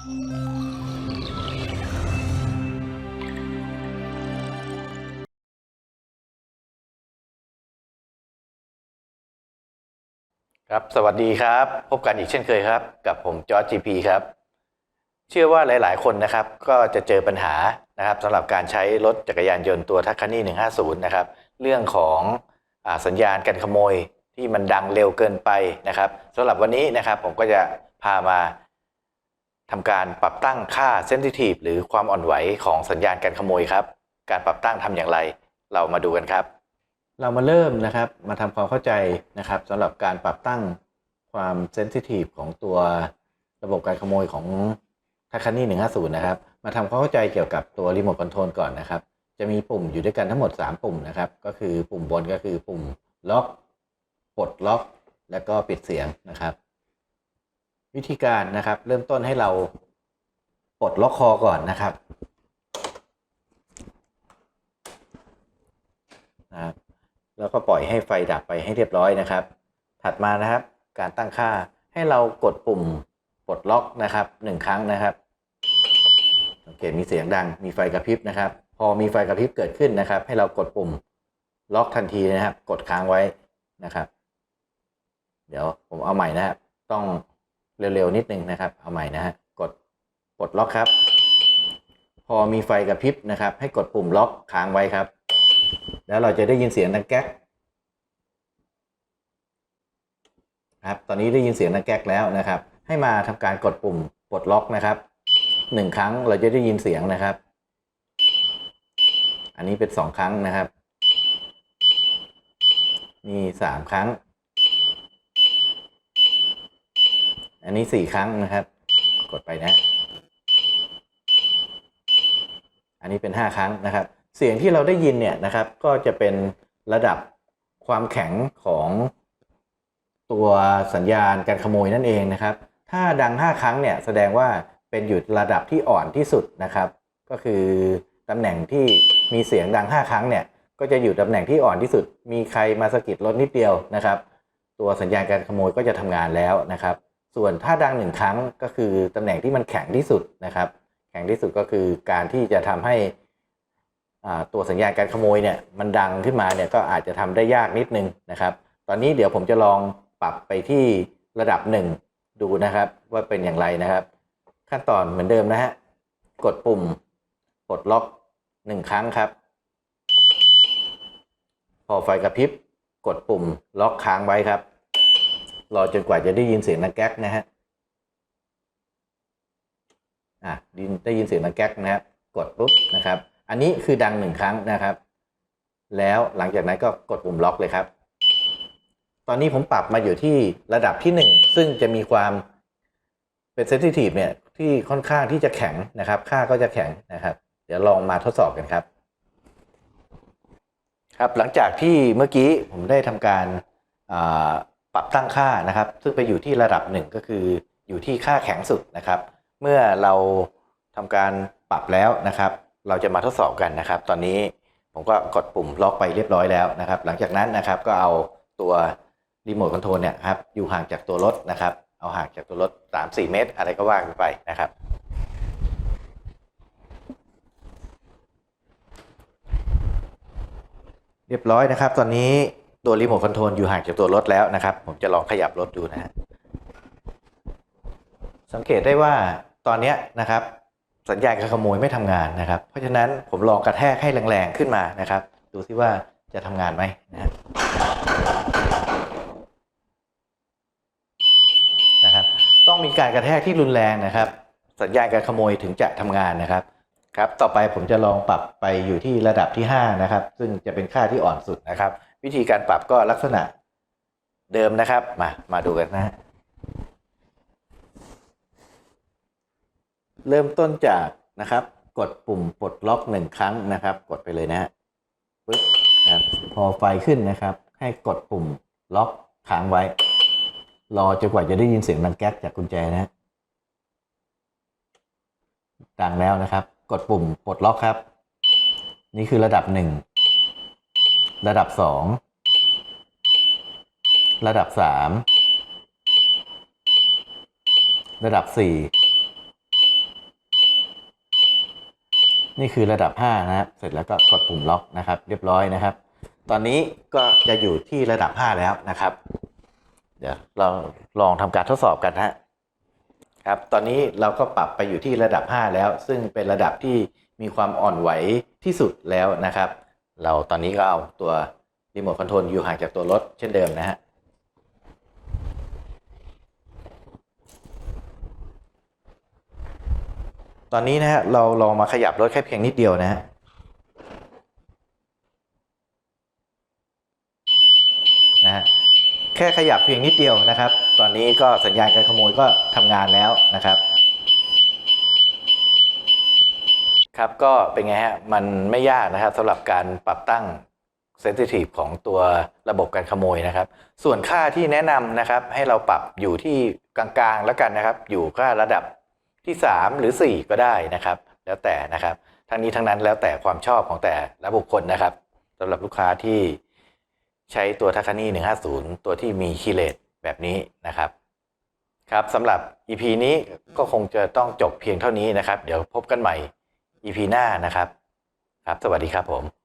ครับ สวัสดีครับ พบกันอีกเช่นเคยครับ กับผมจอร์จีพีครับ เชื่อว่าหลาย ๆ คนนะครับ ก็จะเจอปัญหานะครับสำหรับการใช้รถจักรยานยนต์ตัวทัคคานี่150 นะครับ เรื่องของอสัญญาณการขโมยที่มันดังเร็วเกินไปนะครับสำหรับวันนี้นะครับผมก็จะพามา ทำการปรับตั้งค่าเซนซิทีฟหรือความอ่อนไหวของสัญญาณการขโมยครับ การปรับตั้งทำอย่างไร เรามาดูกันครับ เรามาเริ่มนะครับมาทำความเข้าใจนะครับสำหรับการปรับตั้งความเซนซิทีฟของตัวระบบการขโมยของทัคคานี่150 นะครับ มาทำความเข้าใจเกี่ยวกับตัวรีโมทคอนโทรลก่อนนะครับ จะมีปุ่มอยู่ด้วยกันทั้งหมด 3 ปุ่มนะครับ ก็คือปุ่มบนก็คือปุ่มล็อก ปลดล็อก แล้วก็ปิดเสียงนะครับ วิธีการนะครับ เริ่มต้นให้เราปลดล็อกคอก่อนนะครับนะครับ แล้วก็ปล่อยให้ไฟดับไปให้เรียบร้อยนะครับ ถัดมานะครับ การตั้งค่าให้เรากดปุ่มปลดล็อกนะครับหนึ่งครั้งนะครับสังเกตมีเสียงดังมีไฟกระพริบนะครับ พอมีไฟกระพริบเกิดขึ้นนะครับ ให้เรากดปุ่มล็อกทันทีนะครับ กดค้างไว้นะครับ เดี๋ยวผมเอาใหม่นะครับ ต้อง เร็ว ๆ นิดนึงนะครับ เอาใหม่นะฮะ กดปลดล็อกครับ พอมีไฟกระพริบนะครับ ให้กดปุ่มล็อกค้างไว้ครับ แล้วเราจะได้ยินเสียงดังแก๊กครับ ตอนนี้ได้ยินเสียงดังแก๊กแล้วนะครับ ให้มาทำการกดปุ่มปลดล็อกนะครับหนึ่งครั้งเราจะได้ยินเสียงนะครับ อันนี้เป็นสองครั้งนะครับ นี่สามครั้ง อันนี้สี่ครั้งนะครับ กดไปนะ อันนี้เป็นห้าครั้งนะครับ เสียงที่เราได้ยินเนี่ยนะครับ ก็จะเป็นระดับความแข็งของตัวสัญญาณการขโมยนั่นเองนะครับ ถ้าดัง 5 ครั้งเนี่ยแสดงว่าเป็นอยู่ระดับที่อ่อนที่สุดนะครับ ก็คือตำแหน่งที่มีเสียงดัง 5 ครั้งเนี่ยก็จะอยู่ตำแหน่งที่อ่อนที่สุด มีใครมาสะกิดรถนิดเดียวนะครับ ตัวสัญญาณการขโมยก็จะทำงานแล้วนะครับ ส่วนถ้าดังหนึ่งครั้งก็คือตำแหน่งที่มันแข็งที่สุดนะครับ แข็งที่สุดก็คือการที่จะทำให้ตัวสัญญาณการขโมยเนี่ยมันดังขึ้นมาเนี่ยก็อาจจะทำได้ยากนิดนึงนะครับ ตอนนี้เดี๋ยวผมจะลองปรับไปที่ระดับหนึ่งดูนะครับ ว่าเป็นอย่างไรนะครับ ขั้นตอนเหมือนเดิมนะฮะกดปุ่มปลดล็อกหนึ่งครั้งครับ พอไฟกระพริบกดปุ่มล็อกค้างไว้ครับ รอจนกว่าจะได้ยินเสียงนังแก๊กนะฮะอะได้ยินได้ยินเสียงนังแก๊กนะครับกดปุ๊บนะครับ อันนี้คือดังหนึ่งครั้งนะครับ แล้วหลังจากนั้นก็กดปุ่มล็อกเลยครับ ตอนนี้ผมปรับมาอยู่ที่ระดับที่หนึ่งซึ่งจะมีความเป็นเซนซิทีฟเนี่ยที่ค่อนข้างที่จะแข็งนะครับ ค่าก็จะแข็งนะครับ เดี๋ยวลองมาทดสอบกันครับ ครับหลังจากที่เมื่อกี้ผมได้ทำการ ปรับตั้งค่านะครับ ซึ่งไปอยู่ที่ระดับหนึ่งก็คืออยู่ที่ค่าแข็งสุดนะครับ เมื่อเราทำการปรับแล้วนะครับ เราจะมาทดสอบกันนะครับ ตอนนี้ผมก็กดปุ่มล็อกไปเรียบร้อยแล้วนะครับ หลังจากนั้นนะครับก็เอาตัวรีโมทคอนโทรลเนี่ยครับอยู่ห่างจากตัวรถนะครับ เอาห่างจากตัวรถ 3-4 เมตร อะไรก็ว่ากันไปนะครับเรียบร้อยนะครับ ตอนนี้ ตัวรีโมทคอนโทรลอยู่ห่างจากตัวรถแล้วนะครับ ผมจะลองขยับรถดูนะฮะสังเกตได้ว่าตอนนี้นะครับ สัญญาณการขโมยไม่ทำงานนะครับ เพราะฉะนั้นผมลองกระแทกให้แรงๆขึ้นมานะครับ ดูซิว่าจะทำงานไหมนะนะครับ ต้องมีการกระแทกที่รุนแรงนะครับ สัญญาณการขโมยถึงจะทำงานนะครับครับ ต่อไปผมจะลองปรับไปอยู่ที่ระดับที่ 5 นะครับ ซึ่งจะเป็นค่าที่อ่อนสุดนะครับ วิธีการปรับก็ลักษณะเดิมนะครับ มา มาดูกันนะฮะเริ่มต้นจากนะครับ กดปุ่มปลดล็อกหนึ่งครั้งนะครับ กดไปเลยนะฮะปึ๊บนะพอไฟขึ้นนะครับ ให้กดปุ่มล็อกค้างไว้ รอจนกว่าจะได้ยินเสียงดังแก๊กจากกุญแจนะฮะดังแล้วนะครับ กดปุ่มปลดล็อกครับ นี่คือระดับหนึ่ง ระดับสองระดับสามระดับสี่นี่คือระดับ 5 นะครับ เสร็จแล้วก็กดปุ่มล็อกนะครับ เรียบร้อยนะครับ ตอนนี้ก็จะอยู่ที่ระดับ 5 แล้วนะครับ เดี๋ยวเราลองทำการทดสอบกันนะฮะครับ ตอนนี้เราก็ปรับไปอยู่ที่ระดับ 5 แล้ว ซึ่งเป็นระดับที่มีความอ่อนไหวที่สุดแล้วนะครับ เราตอนนี้ก็เอาตัวรีโมทคอนโทรลอยู่ห่างจากตัวรถเช่นเดิมนะฮะตอนนี้นะฮะเราลองมาขยับรถแค่เพียงนิดเดียวนะฮะนะฮะแค่ขยับเพียงนิดเดียวนะครับ ตอนนี้ก็สัญญาณการขโมยก็ทำงานแล้วนะครับ ครับก็เป็นไงฮะ มันไม่ยากนะครับสำหรับการปรับตั้งเซนซิทีฟของตัวระบบการขโมยนะครับ ส่วนค่าที่แนะนำนะครับ ให้เราปรับอยู่ที่กลางๆแล้วกันนะครับ อยู่ค่าระดับที่ 3 หรือ 4 ก็ได้นะครับ แล้วแต่นะครับ ทั้งนี้ทั้งนั้นแล้วแต่ความชอบของแต่ละบุคคลนะครับสำหรับลูกค้าที่ใช้ตัวทัคานี่150 ตัวที่มีคีย์เลตแบบนี้นะครับครับสำหรับ EP นี้ก็คงจะต้องจบเพียงเท่านี้นะครับ เดี๋ยวพบกันใหม่ EP หน้านะครับ ครับ สวัสดีครับผม